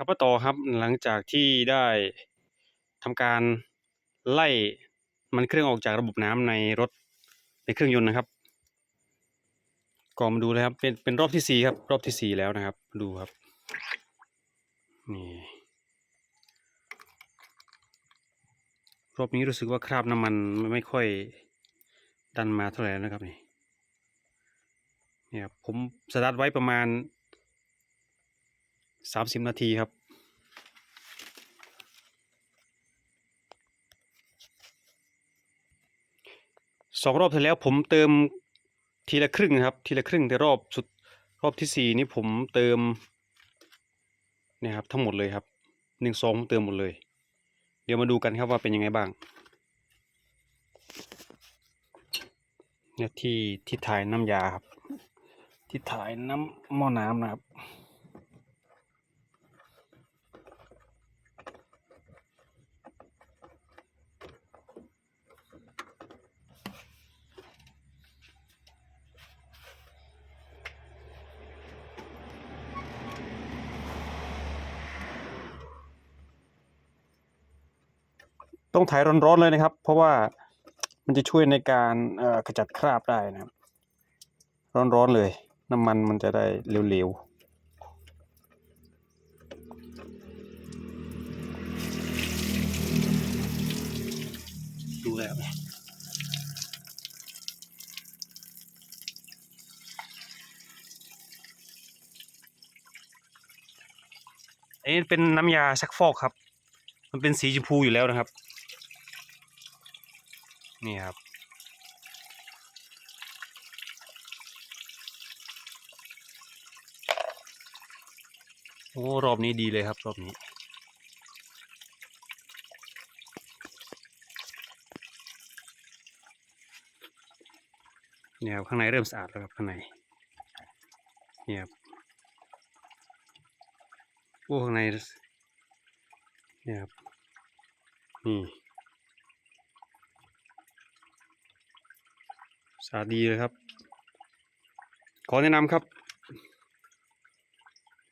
ครับป้าต่อครับหลังจากที่ได้ทำการไล่มันเครื่องออกจากระบบน้ำในรถในเครื่องยนต์นะครับก็มาดูเลยครับเป็นเป็นรอบที่สี่ครับ รอบที่สี่แล้วนะครับ ดูครับนี่รอบนี้รู้สึกว่าคราบน้ำมันไม่ค่อยดันมาเท่าไหร่นะครับนี่เนี่ยครับผมสตาร์ทไว้ประมาณ สามสิบนาทีครับ สองรอบที่แล้วผมเติมทีละครึ่งนะครับ ทีละครึ่งแต่รอบสุดรอบที่สี่นี้ผมเติมเนี่ยครับทั้งหมดเลยครับหนึ่งซองเติมหมดเลย เดี๋ยวมาดูกันครับว่าเป็นยังไงบ้างเนี่ยที่ที่ถ่ายน้ำยาครับ ที่ถ่ายน้ำหม้อน้ำนะครับ ต้องถ่ายร้อนๆเลยนะครับ เพราะว่ามันจะช่วยในการขจัดคราบได้นะครับ ร้อนๆเลย น้ำมันมันจะได้เร็วๆดูแล้วอันนี้เป็นน้ำยาซักฟอกครับ มันเป็นสีชมพูอยู่แล้วนะครับ นี่ครับ โอ้ รอบนี้ดีเลยครับ รอบนี้ เนี่ยครับ ข้างในเริ่มสะอาดแล้วครับ ข้างใน เนี่ยครับ โอ้ ข้างใน เนี่ยครับ นี่ สาดีเลยครับ ขอแนะนำครับ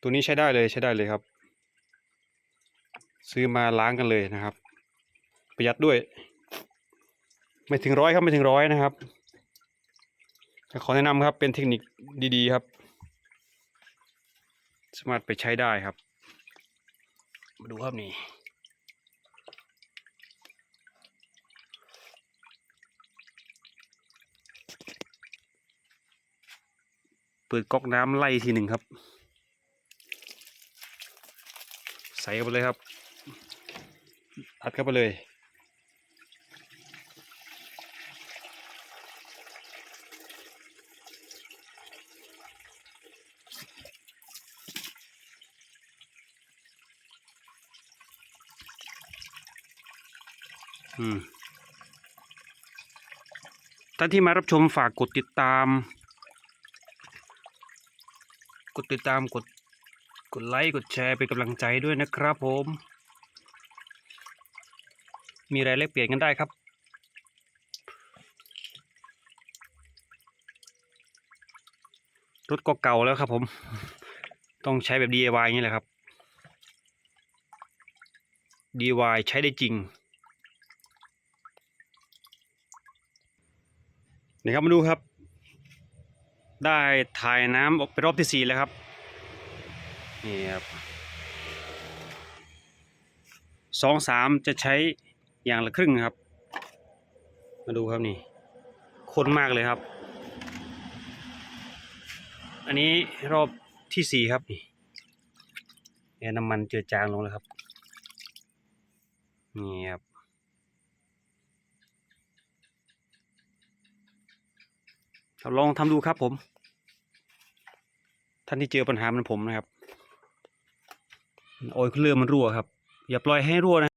ตัวนี้ใช้ได้เลยใช้ได้เลยครับ ซื้อมาล้างกันเลยนะครับ ประหยัดด้วย ไม่ถึงร้อยครับไม่ถึงร้อยนะครับขอแนะนำครับเป็นเทคนิคดีๆครับ สามารถไปใช้ได้ครับ มาดูครับนี่ เปิดก๊อกน้ำไล่ทีหนึ่งครับ ใส่เข้าไปเลยครับ อัดเข้าไปเลย อืมท่านที่มารับชมฝากกดติดตาม กดติดตามกดกดไลค์กดแชร์เป็นกำลังใจด้วยนะครับผม มีอะไรแลกเปลี่ยนกันได้ครับ รถก็เก่าแล้วครับผม ต้องใช้แบบ DIY อย่างนี้แหละครับ DIY ใช้ได้จริงนี่ครับมาดูครับ ได้ถ่ายน้ำออกเป็นรอบที่สี่แล้วครับ นี่ครับสองสามจะใช้อย่างละครึ่งครับ มาดูครับนี่ข้นมากเลยครับ อันนี้รอบที่สี่ครับนี่น้ำมันเจือจางลงแล้วครับ นี่ครับ เราลองทำดูครับผม ท่านที่เจอปัญหาเหมันผมนะครับ โอยเครื่องมันรั่วครับ อย่าปล่อยให้รั่วนะ